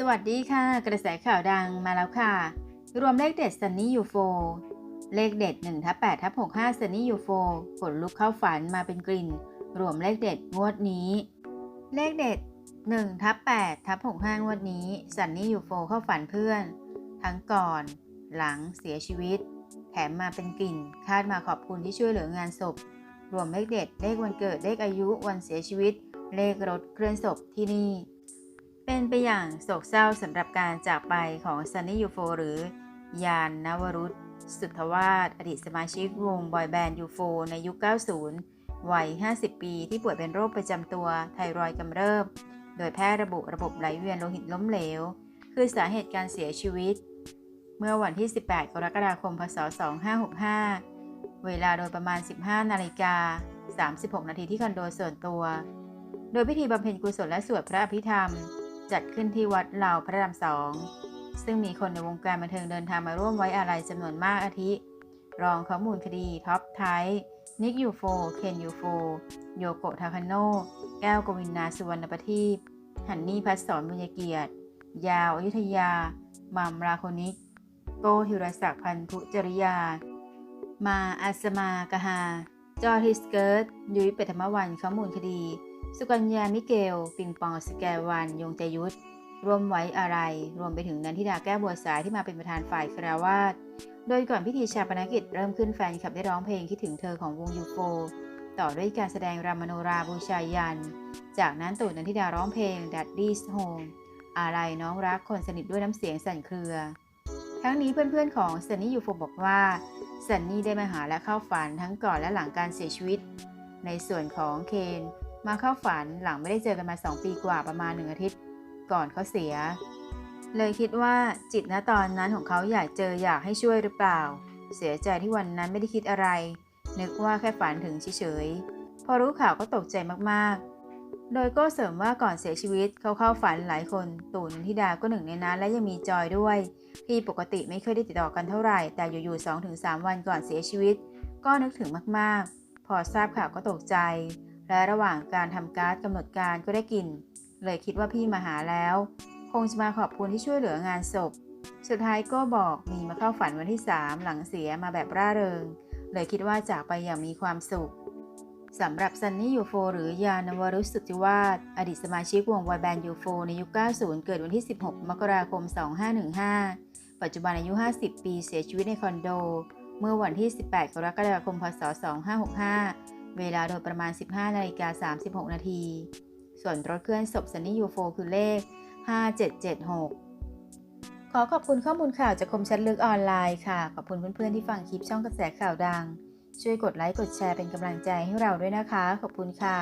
สวัสดีค่ะ กระแสข่าวดังมาแล้วค่ะ รวมเลขเด็ดซันนี่ยูโฟเลขเด็ด1ทับ8ทับ65ซันนี่ยูโฟผลลุกเข้าฝันมาเป็นกลิ่น รวมเลขเด็ดงวดนี้ เลขเด็ด1ทับ8ทับ65งวดนี้ซันนี่ยูโฟเข้าฝันเพื่อน ทั้งก่อน หลังเสียชีวิต แถมมาเป็นกลิ่น คาดมาขอบคุณที่ช่วยเหลืองานศพ รวมเลขเด็ด เลขวันเกิดเลขอายุวันเสียชีวิต เลขรถเคลื่อนศพที่นี่ เป็นไปอย่างโศกเศร้าสำหรับการจากไปของซันนี่ยูโฟหรือยานนวรุษสุทธวาสอดีตสมาชิกวงบอยแบนด์ยูโฟในยุค 90 วัย 50 ปีที่ป่วยเป็นโรคประจำตัวไทรอยด์กำเริบ โดยแพทย์ระบุระบบไหลเวียนโลหิตล้มเหลว คือสาเหตุการเสียชีวิต เมื่อวันที่ 18 กรกฎาคม พศ 2565 เวลาโดยประมาณ 15 นาฬิกา 36 นาทีที่คอนโดส่วนตัว โดยพิธีบำเพ็ญกุศลและสวดพระอภิธรรม จัดขึ้นที่วัดเหล่าพระรามสอง ซึ่งมีคนในวงการบันเทิงเดินทางมาร่วมไว้อาลัยจำนวนมากอาทิ รองข้อมูลคดีท็อปไทนิกยูโฟ เคนยูโฟ โยโกะทาคาโน แก้วกวินนาสุวรรณประทีปหันนี่พัฒสอนบุญเกียรติ ยาวอยุธยามัมราโคนิก โกธิรศักดิ์พันธุจริยา มาอัสมากะฮา จอร์ฮิสเกิร์ตยุ้ยเปฐมวันข้อมูลคดี สุกัญญา มิเกล ปิงปองสแกวัน ยงใจยุทธร่วมไว้อะไร รวมไปถึงนันทิดาแก้วบัวสายที่มาเป็นประธานฝ่ายคราวาสโดยก่อนพิธีชาปนกิจเริ่มขึ้นแฟนคลับได้ร้องเพลงคิดถึงเธอของวงยูโฟต่อด้วยการแสดงรำมโนราบูชายัน จากนั้นตู่นันทิดาร้องเพลง Daddy's Home อะไรน้องรักคนสนิทด้วยน้ำเสียงสั่นเครือ ทั้งนี้เพื่อนๆของซันนี่ยูโฟบอกว่าซันนี่ได้มาหาและเข้าฝันทั้งก่อนและหลังการเสียชีวิต ในส่วนของเคน มาเข้าฝันหลังไม่ได้เจอกันมา 2 ปีกว่าประมาณหนึ่งอาทิตย์ ก่อนเขาเสีย เลยคิดว่าจิตณตอนนั้นของเขาอยากเจออยากให้ช่วยหรือเปล่า เสียใจที่วันนั้นไม่ได้คิดอะไร นึกว่าแค่ฝันถึงเฉยๆ พอรู้ข่าวก็ตกใจมากๆ โดยก็เสริมว่าก่อนเสียชีวิตเขาเข้าฝันหลายคนตู่นันทิดาก็หนึ่งในนั้น และยังมีจอยด้วย ที่ปกติไม่เคยได้ติดต่อกันเท่าไหร่ แต่อยู่ๆ2-3วันก่อนเสียชีวิต ก็นึกถึงมากๆ พอทราบข่าวก็ตกใจ และระหว่างการทำการ์ดกำหนดการก็ได้กลิ่นเลยคิดว่าพี่มาหาแล้ว คงจะมาขอบคุณที่ช่วยเหลืองานศพ สุดท้ายก็บอกมีมาเข้าฝันวันที่ 3 หลังเสียมาแบบร่าเริง เลยคิดว่าจากไปอย่างมีความสุขสำหรับซันนี่ยูโฟหรือยานวรุสุทธิวาสอดีตสมาชิกวงวายแบนด์ยูโฟในยุค 90 เกิดวันที่ 16 มกราคม 2515 ปัจจุบันอายุ 50 ปีเสียชีวิตในคอนโด เมื่อวันที่ 18 กรกฎาคม พศ 2565 เวลาโดยประมาณ 15นาฬิกา36 นาที ส่วนรถเคลื่อนศพซันนี่ยูโฟคือเลข 5776 ขอขอบคุณข้อมูลข่าวจากคมชัดลึกออนไลน์ค่ะ ขอบคุณเพื่อนๆที่ฟังคลิปช่องกระแสข่าวดัง ช่วยกดไลค์กดแชร์เป็นกำลังใจให้เราด้วยนะคะ ขอบคุณค่ะ